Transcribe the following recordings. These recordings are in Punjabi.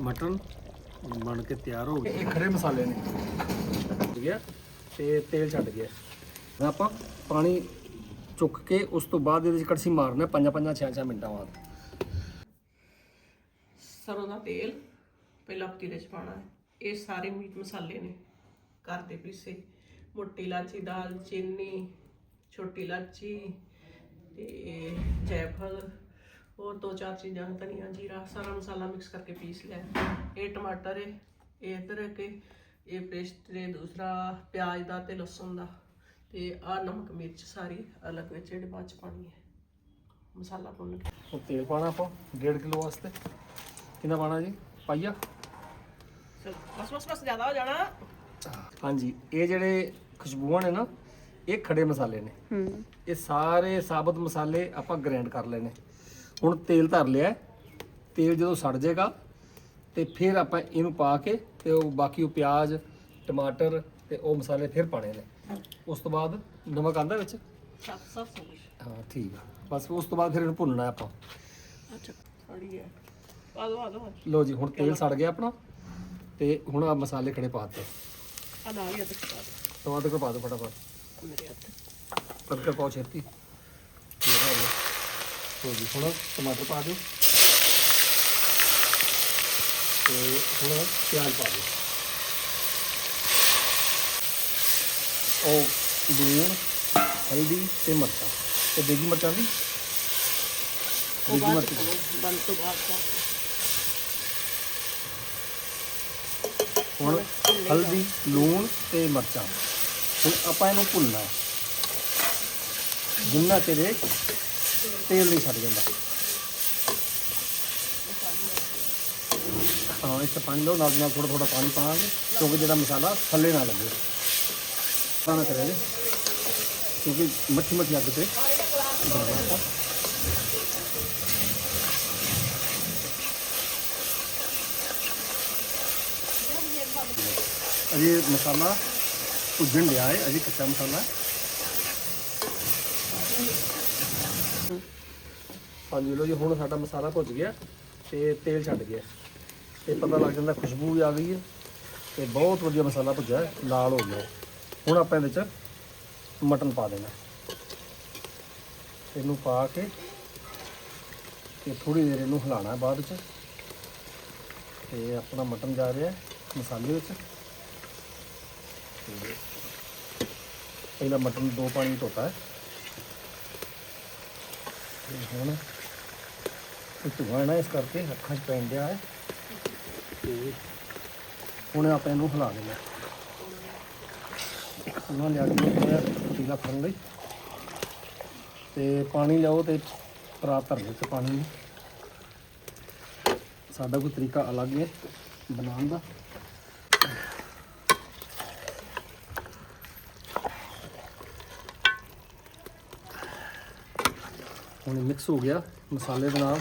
ਮਟਨ ਬਣ ਕੇ ਤਿਆਰ ਹੋ ਗਏ। ਇਹ ਖੜੇ ਮਸਾਲੇ ਨੇ। ਹੋ ਗਿਆ ਤੇ ਤੇਲ ਛੱਡ ਗਿਆ। ਹੁਣ ਆਪਾਂ ਪਾਣੀ ਚੁੱਕ ਕੇ ਉਸ ਤੋਂ ਬਾਅਦ ਇਹਦੇ ਵਿੱਚ ਕੜਛੀ ਮਾਰਨਾ ਪੰਜਾਂ ਪੰਜਾਂ ਛੇ ਛੇ ਮਿੰਟਾਂ ਬਾਅਦ। ਸਰੋਂ ਦਾ ਤੇਲ ਪਹਿਲਾਂ ਪਤੀਲੇ 'ਚ ਪਾਣਾ ਹੈ। ਇਹ ਸਾਰੇ ਮੀਟ ਮਸਾਲੇ ਨੇ। ਘਰ ਦੇ ਪੀਸੇ ਮੋਟੀ ਇਲਾਚੀ ਦਾਲ ਚੀਨੀ ਛੋਟੀ ਇਲਾਚੀ ਤੇ ਜੈਫਲ ਹੋਰ ਦੋ ਚਾਰ ਚੀਜ਼ਾਂ ਧਨੀਆ ਜੀਰਾ ਸਾਰਾ ਮਸਾਲਾ ਮਿਕਸ ਕਰਕੇ ਪੀਸ ਲਿਆ। ਇਹ ਟਮਾਟਰ ਹੈ ਇਹ ਅਦਰਕ ਹੈ ਇਹ ਪੇਸਟ ਹੈ ਦੂਸਰਾ ਪਿਆਜ਼ ਦਾ ਤੇ ਲਸਣ ਦਾ। ਤੇ ਆ ਨਮਕ ਮਿਰਚ ਸਾਰੀ ਅਲੱਗ ਵਿੱਚ ਜਿਹੜੇ ਬਾਅਦ ਚ ਪਾਣੀ ਹੈ। ਮਸਾਲਾ ਭੁੰਨ ਕੇ। ਉਹ ਤੇਲ ਪਾਣਾ ਆਪਾਂ 1.5 ਕਿਲੋ ਵਾਸਤੇ। ਕਿੰਨਾ ਪਾਣਾ ਜੀ? ਪਾਈਆ? ਬਸ ਬਸ ਬਸ ਜ਼ਿਆਦਾ ਹੋ ਜਾਣਾ। ਹਾਂਜੀ ਇਹ ਜਿਹੜੇ ਖੁਸ਼ਬੂਆਂ ਨੇ ਨਾ ਇਹ ਖੜੇ ਮਸਾਲੇ ਨੇ। ਇਹ ਸਾਰੇ ਸਾਬਤ ਮਸਾਲੇ ਆਪਾਂ ਗ੍ਰਾਈਂਡ ਕਰ ਨੇ ਹੁਣ ਤੇਲ ਧਰ ਲਿਆ। ਤੇਲ ਜਦੋਂ ਸੜ ਜਾਏਗਾ ਤੇ ਫਿਰ ਆਪਾਂ ਇਹਨੂੰ ਪਾ ਕੇ ਤੇ ਉਹ ਬਾਕੀ ਉਹ ਪਿਆਜ਼ ਟਮਾਟਰ ਤੇ ਉਹ ਮਸਾਲੇ ਫਿਰ ਪਾਣੇ ਨੇ। ਉਸ ਤੋਂ ਬਾਅਦ ਨਮਕ ਆਂਦਾ ਵਿੱਚ? ਸਭ ਸਭ ਕੁਝ ਹਾਂ ਠੀਕ ਆ। ਬਸ ਉਸ ਤੋਂ ਬਾਅਦ ਫਿਰ ਇਹਨੂੰ ਭੁੰਨਣਾ ਆਪਾਂ। ਅੱਛਾ ਸੜੀ ਹੈ। ਆ ਦੋ ਆ ਦੋ। ਲਓ ਜੀ ਹੁਣ ਤੇਲ ਸੜ ਗਿਆ ਆਪਣਾ ਤੇ ਹੁਣ ਆ ਮਸਾਲੇ ਖੜੇ ਪਾ ਦਿੱਤੇ। ਆ ਨਾਲ ਹੀ ਅਦਰਕ ਪਾ ਟਮਾਟਰ ਕੋ ਪਾ ਦਿਓ ਫਟਾਫਟ। ਮੇਰੇ ਹੱਥ। ਤੜਕਾ ਪਾਓ ਛੇਤੀ। ਗਿਆ ਲਓ ਜੀ ਹੁਣ ਟਮਾਟਰ ਪਾ ਦਿਓ। ਤੇ ਹੁਣ ਪਿਆਜ਼ ਪਾ ਦਿਓ। ਉਹ ਲੂਣ ਹਲਦੀ ਤੇ ਮਿਰਚਾਂ। ਤੇ ਦੇਗੀ ਮਿਰਚਾਂ ਦੀ? ਉਹ ਦੇਗੀ ਮਿਰਚ ਬੰਦ ਤੋਂ ਬਾਅਦ ਹੁਣ ਹਲਦੀ ਲੂਣ ਤੇ ਮਿਰਚਾਂ। ਹੁਣ ਆਪਾਂ ਇਹਨੂੰ ਭੁੰਨਣਾ। ਹੈ। ਜਿੰਨਾ ਚਿਰ ਤੇਲ ਨਹੀਂ ਛੱਡ ਜਾਂਦਾ। ਹਾਂ, ਇਸ ਤੇ ਪਾਣੀ ਲਓ, ਨਾਲ ਦੀ ਨਾਲ ਥੋੜਾ ਥੋੜਾ ਪਾਣੀ ਪਾਵਾਂਗੇ, ਕਿਉਂਕਿ ਜਿਹੜਾ ਮਸਾਲਾ ਥੱਲੇ ਨਾ ਲੱਗੇ। ਪਾਣਾ ਕਰਿਆ ਜੀ, ਕਿਉਂਕਿ ਮੱਠੀ ਮੱਠੀ ਅੱਗ ਤੇ ਬਣਾਉਣਾ ਅਜੇ ਮਸਾਲਾ ਭੁੱਜਣ ਡਿਆ ਹੈ, ਅਜੇ ਕੱਚਾ ਮਸਾਲਾ। ਹੈ ਹਾਂਜੀ ਲੋ ਜੀ ਹੁਣ ਸਾਡਾ ਮਸਾਲਾ ਭੁੱਜ ਗਿਆ ਤੇ ਤੇਲ ਛੱਡ ਗਿਆ। ਤੇ ਪਤਾ ਲੱਗ ਜਾਂਦਾ ਖੁਸ਼ਬੂ ਵੀ ਆ ਗਈ ਹੈ ਤੇ ਬਹੁਤ ਵਧੀਆ ਮਸਾਲਾ ਭੁੱਜਾ ਹੈ, ਲਾਲ ਹੋ ਗਿਆ। ਹੁਣ ਆਪਾਂ ਇਹਦੇ ਚ ਮਟਨ ਪਾ ਦੇਣਾ। ਇਹਨੂੰ ਪਾ ਕੇ ਤੇ ਥੋੜੀ ਦੇਰ ਇਹਨੂੰ ਹਿਲਾਣਾ ਹੈ ਬਾਅਦ ਚ। ਤੇ ਆਪਣਾ ਮਟਨ ਜਾ ਰਿਹਾ ਹੈ ਮਸਾਲੇ ਵਿੱਚ। ਤੇ ਪਹਿਲਾਂ ਮਟਨ ਦੋ ਪਾਣੀ ਧੋਤਾ ਹੈ। ਤੇ ਹੁਣ ਧੂਆਂ ਨਾ ਇਸ ਕਰਕੇ ਅੱਖਾਂ 'ਚ ਪੈਣ ਡਿਆ ਹੈ। ਤੇ ਹੁਣ ਆਪਾਂ ਇਹਨੂੰ ਹਿਲਾ ਦੇਣਾ ਉਹਨਾਂ ਲਿਆ ਕੇ ਥੋੜ੍ਹਾ ਪੀਲਾ ਫੜਨ ਲਈ। ਤੇ ਪਾਣੀ ਲਿਆਓ ਤੇ ਪਰਾਤ ਧਰ ਵਿੱਚ ਪਾਣੀ ਨੂੰ। ਸਾਡਾ ਕੋਈ ਤਰੀਕਾ ਅਲੱਗ ਹੈ ਬਣਾਉਣ ਦਾ। ਹੁਣ ਮਿਕਸ ਹੋ ਗਿਆ। ਮਸਾਲੇ ਦੇ ਨਾਲ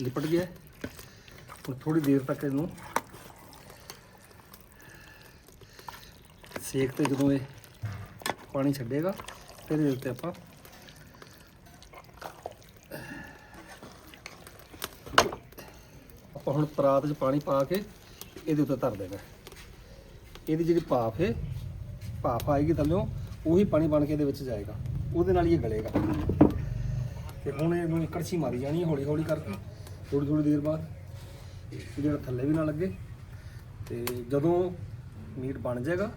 ਲਿਪਟ ਗਿਆ। ਹੁਣ ਥੋੜੀ ਦੇਰ ਤੱਕ ਇਹਨੂੰ ਸੇਕ ਤੇ ਜਦੋਂ ਇਹ ਪਾਣੀ ਛੱਡੇਗਾ, ਫਿਰ ਇਹਦੇ ਉੱਤੇ ਆਪਾਂ ਆਪਾਂ ਹੁਣ ਪਰਾਤ 'ਚ ਪਾਣੀ ਪਾ ਕੇ ਇਹਦੇ ਉੱਤੇ ਧਰ ਦੇਣਾ। ਇਹਦੀ ਜਿਹੜੀ ਭਾਫ ਹੈ, ਭਾਫ ਆਏਗੀ ਥੱਲਿਓਂ, ਉਹੀ ਪਾਣੀ ਬਣ ਕੇ ਇਹਦੇ ਵਿੱਚ ਜਾਏਗਾ। ਉਹਦੇ ਨਾਲ ਹੀ ਇਹ ਗਲੇਗਾ। ਤੇ ਹੁਣ ਇਹਨੂੰ ਕੜਛੀ ਮਾਰੀ ਜਾਣੀ ਹੈ ਹੌਲੀ ਹੌਲੀ ਕਰਕੇ। ਥੋੜੀ ਥੋੜੀ ਦੇਰ ਬਾਅਦ ਇਹ ਜਿਹੜਾ ਥੱਲੇ ਵੀ ਨਾ ਲੱਗੇ ਤੇ ਜਦੋਂ ਮੀਟ ਬਣ ਜਾਏਗਾ,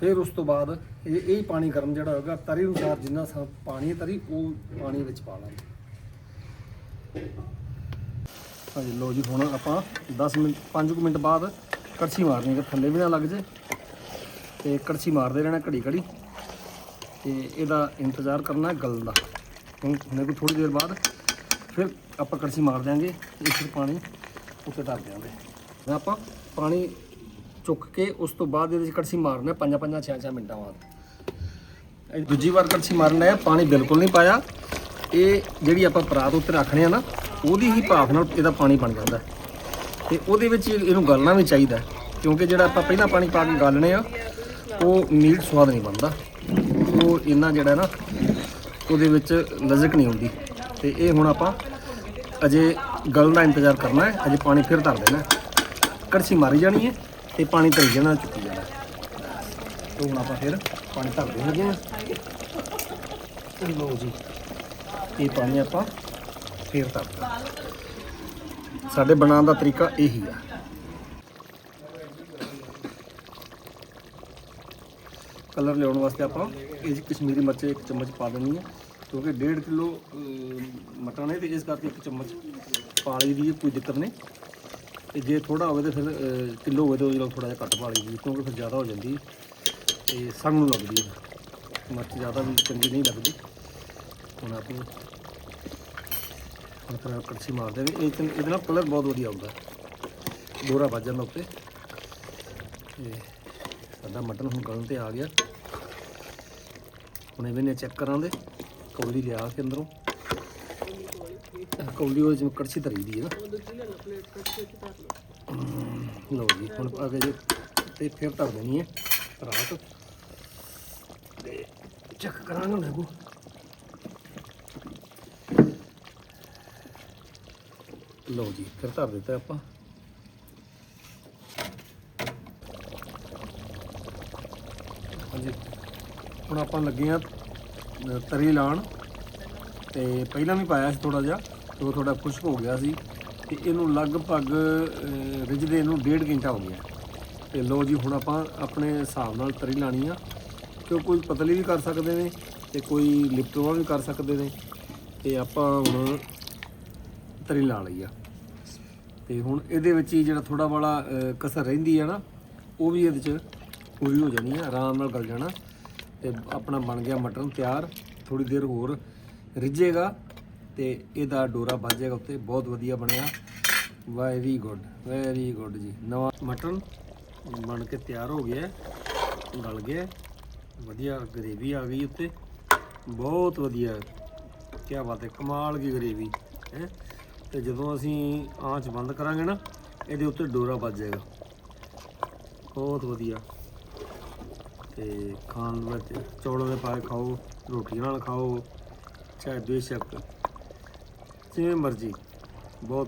ਫਿਰ ਉਸ ਤੋਂ ਬਾਅਦ ਇਹ ਇਹ ਹੀ ਪਾਣੀ ਗਰਮ ਜਿਹੜਾ ਹੋਏਗਾ, ਤਰੀ ਅਨੁਸਾਰ ਜਿੰਨਾ ਸਾ ਪਾਣੀ ਹੈ ਤਰੀ, ਉਹ ਪਾਣੀ ਵਿੱਚ ਪਾ ਲਾਂਗੇ। ਹਾਂਜੀ ਲੋ ਜੀ, ਹੁਣ ਆਪਾਂ 10 ਮਿੰਟ 5 ਮਿੰਟ ਬਾਅਦ ਕੜਛੀ ਮਾਰਨੀ ਹੈ ਥੱਲੇ ਵੀ ਨਾ ਲੱਗ ਜੇ ਤੇ ਕੜਛੀ ਮਾਰਦੇ ਰਹਿਣਾ ਘੜੀ ਘੜੀ ਤੇ ਇਹਦਾ ਇੰਤਜ਼ਾਰ ਕਰਨਾ ਹੈ ਗਲਣ ਦਾ। ਹੁਣ, ਹੁਣੇ ਕੋਈ ਥੋੜੀ ਦੇਰ ਬਾਅਦ ਫਿਰ ਆਪਾਂ ਕੜਛੀ ਮਾਰ ਦਿਆਂਗੇ ਤੇ ਫਿਰ ਪਾਣੀ ਉੱਤੇ ਧਰ ਦਿਆਂਗੇ। ਆਪਾਂ ਪਾਣੀ ਚੁੱਕ ਕੇ ਉਸ ਤੋਂ ਬਾਅਦ ਇਹਦੇ ਵਿੱਚ ਕੜਛੀ ਮਾਰਨਾ ਪੰਜਾਂ ਪੰਜਾਂ ਛੇ ਛੇ ਮਿੰਟਾਂ ਬਾਅਦ। ਇਹ ਦੂਜੀ ਵਾਰ ਕੜਛੀ ਮਾਰਨਾ ਹੈ, ਪਾਣੀ ਬਿਲਕੁਲ ਨਹੀਂ ਪਾਇਆ। ਇਹ ਜਿਹੜੀ ਆਪਾਂ ਪਰਾਤ ਉੱਤੇ ਰੱਖਣੇ ਆ ਨਾ, ਉਹਦੀ ਹੀ ਭਾਫ ਨਾਲ ਇਹਦਾ ਪਾਣੀ ਬਣ ਜਾਂਦਾ ਹੈ। ਤੇ ਉਹਦੇ ਵਿੱਚ ਇਹਨੂੰ ਗਲਣਾ ਵੀ ਚਾਹੀਦਾ ਕਿਉਂਕਿ ਜਿਹੜਾ ਆਪਾਂ ਪਹਿਲਾਂ ਪਾਣੀ ਪਾ ਕੇ ਗਾਲਣੇ ਆ, ਉਹ ਮੀਟ ਸਵਾਦ ਨਹੀਂ ਬਣਦਾ। ਉਹ ਇੰਨਾ ਜਿਹੜਾ ਨਾ, ਉਹਦੇ ਵਿੱਚ ਲਜ਼ਕ ਨਹੀਂ ਹੁੰਦੀ। ਤੇ ਇਹ ਹੁਣ ਆਪਾਂ ਅਜੇ ਗਲਣ ਦਾ ਇੰਤਜ਼ਾਰ ਕਰਨਾ ਹੈ। ਅਜੇ ਪਾਣੀ ਫਿਰ ਧਰ ਦੇਣਾ ਕੜਛੀ ਮਾਰੀ ਜਾਣੀ ਹੈ ਤੇ ਪਾਣੀ ਧਰੀ ਜਾਣਾ, ਚੁੱਕੀ ਜਾਣਾ ਤੇ ਹੁਣ ਆਪਾਂ ਫਿਰ ਪਾਣੀ ਧਰਦੇ ਹੈਗੇ ਆ ਤੇ ਲਓ ਜੀ, ਇਹ ਪਾਣੀ ਆਪਾਂ ਫਿਰ ਧਰਦਾ ਸਾਡੇ ਬਣਾਉਣ ਦਾ ਤਰੀਕਾ ਇਹੀ ਆ। ਕਲਰ ਲਿਆਉਣ ਵਾਸਤੇ ਆਪਾਂ ਇਹ 'ਚ ਕਸ਼ਮੀਰੀ ਮਿਰਚ ਇੱਕ ਚਮਚ ਪਾ ਦੇਣੀ ਹੈ। ਕਿਉਂਕਿ 1.5 ਕਿਲੋ ਮਟਨ ਨੇ ਤੇ ਇਸ ਕਰਕੇ ਇੱਕ ਚਮਚ ਪਾ ਲਈ ਦੀ ਕੋਈ ਦਿੱਕਤ ਨਹੀਂ। ਤੇ ਜੇ ਥੋੜਾ ਹੋਵੇ ਤੇ ਫਿਰ ਅਹ, ਕਿਲੋ ਹੋਵੇ ਤਾਂ ਨਾਲ ਥੋੜਾ ਜਿਹਾ ਘੱਟ ਪਾ ਲਈ ਦੀ ਕਿਉਂਕਿ ਫਿਰ ਜ਼ਿਆਦਾ ਹੋ ਜਾਂਦੀ ਹੈ ਤੇ ਸਾਨੂੰ ਲੱਗਦੀ ਹੈ। ਮਿਰਚ ਜ਼ਿਆਦਾ ਵੀ ਚੰਗੀ ਨਹੀਂ ਲੱਗਦੀ। ਹੁਣ ਆਪਾਂ ਹੁਣ ਤਰ੍ਹਾਂ ਕੜਛੀ ਮਾਰਦੇ ਦੇਵੇ ਇਹ ਇਹਦੇ ਨਾਲ ਕਲਰ ਬਹੁਤ ਵਧੀਆ ਆਉਂਦਾ ਦੋਰਾ ਵੱਜ ਜਾਂਦਾ ਉੱਤੇ। ਤੇ ਸਾਡਾ ਮਟਨ ਹੁਣ ਗਲਣ ਤੇ ਆ ਗਿਆ। ਹੁਣ ਇਹਨੇ ਨੇ ਚੈੱਕ ਕਰਾਂਗੇ। ਕੌਲੀ ਲਿਆ ਕੇ ਅੰਦਰੋਂ। ਕੌਲੀ ਉਹ ਜਿਵੇਂ ਕੜਛੀ ਧਰੀ ਦੀ ਹੈ ਨਾ। ਲਓ ਜੀ, ਹੁਣ ਪਾ ਕੇ ਤੇ ਫਿਰ ਧਰ ਦੇਣੀ ਹੈ ਰਾਤ। ਤੇ ਚੈੱਕ ਕਰਾਂਗੇ ਹੁਣ ਇਹਨੂੰ ਲਓ ਜੀ, ਫਿਰ ਧਰ ਦਿੱਤਾ ਆਪਾਂ। ਹਾਂਜੀ, ਹੁਣ ਆਪਾਂ ਲੱਗੇ ਆ ਤਰੀ ਲਾਣ ਤੇ ਪਹਿਲਾਂ ਵੀ ਪਾਇਆ ਸੀ ਥੋੜਾ ਜਿਹਾ ਤੇ ਉਹ ਥੋੜਾ ਖੁਸ਼ਕ ਹੋ ਗਿਆ ਸੀ। ਤੇ ਇਹਨੂੰ ਲਗਭਗ ਅਹ, ਰਿੱਝਦੇ ਇਹਨੂੰ ਡੇਢ ਘੰਟਾ ਹੋ ਗਿਆ। ਤੇ ਲੋ ਜੀ ਹੁਣ ਆਪਾਂ ਆਪਣੇ ਹਿਸਾਬ ਨਾਲ ਤਰੀ ਲਾਣੀ ਆ। ਕਿਉਂ ਕੋਈ ਪਤਲੀ ਵੀ ਕਰ ਸਕਦੇ ਨੇ ਤੇ ਕੋਈ ਲਿਪਟਵਾ ਵੀ ਕਰ ਸਕਦੇ ਨੇ। ਤੇ ਆਪਾਂ ਹੁਣ ਤਰੀ ਲਾ ਲਈ ਆ। ਤੇ ਹੁਣ ਇਹਦੇ ਵਿੱਚ ਹੀ ਜਿਹੜਾ ਥੋੜਾ ਬੜਾ ਕਸਰ ਰਹਿੰਦੀ ਆ ਨਾ ਉਹ ਵੀ ਇਹਦੇ ਚ ਪੂਰੀ ਹੋ ਜਾਣੀ ਆ ਆਰਾਮ ਨਾਲ ਗਲ ਜਾਣਾ। ਤੇ ਆਪਣਾ ਬਣ ਗਿਆ ਮਟਨ ਤਿਆਰ ਥੋੜੀ ਦੇਰ ਹੋਰ ਰਿੱਝੇਗਾ ਤੇ ਇਹਦਾ ਡੋਰਾ ਵੱਜ ਜਾਏਗਾ ਉੱਤੇ ਬਹੁਤ ਵਧੀਆ ਬਣਿਆ। ਵੈਰੀ ਗੁੱਡ ਵੈਰੀ ਗੁੱਡ ਜੀ। ਨਵਾਂ ਮਟਨ ਬਣ ਕੇ ਤਿਆਰ ਹੋ ਗਿਆ ਹੈ, ਗਲ ਗਿਆ। ਵਧੀਆ ਗਰੇਵੀ ਆ ਗਈ ਉੱਤੇ। ਬਹੁਤ ਵਧੀਆ ਕੀ ਬਾਤ ਹੈ ਕਮਾਲ ਦੀ ਗਰੇਵੀ ਹੈ। ਤੇ ਜਦੋਂ ਅਸੀਂ ਆਂਚ ਬੰਦ ਕਰਾਂਗੇ ਨਾ ਇਹਦੇ ਉੱਤੇ ਡੋਰਾ ਵੱਜ ਜਾਏਗਾ। ਬਹੁਤ ਵਧੀਆ। ਤੇ ਖਾਣ ਵਿੱਚ ਚੌਲਾਂ ਦੇ ਪਾ ਕੇ ਖਾਓ ਰੋਟੀ ਨਾਲ ਖਾਓ, ਚਾਹੇ ਬੇਸ਼ੱਕ ਜਿਵੇਂ ਮਰਜ਼ੀ, ਬਹੁਤ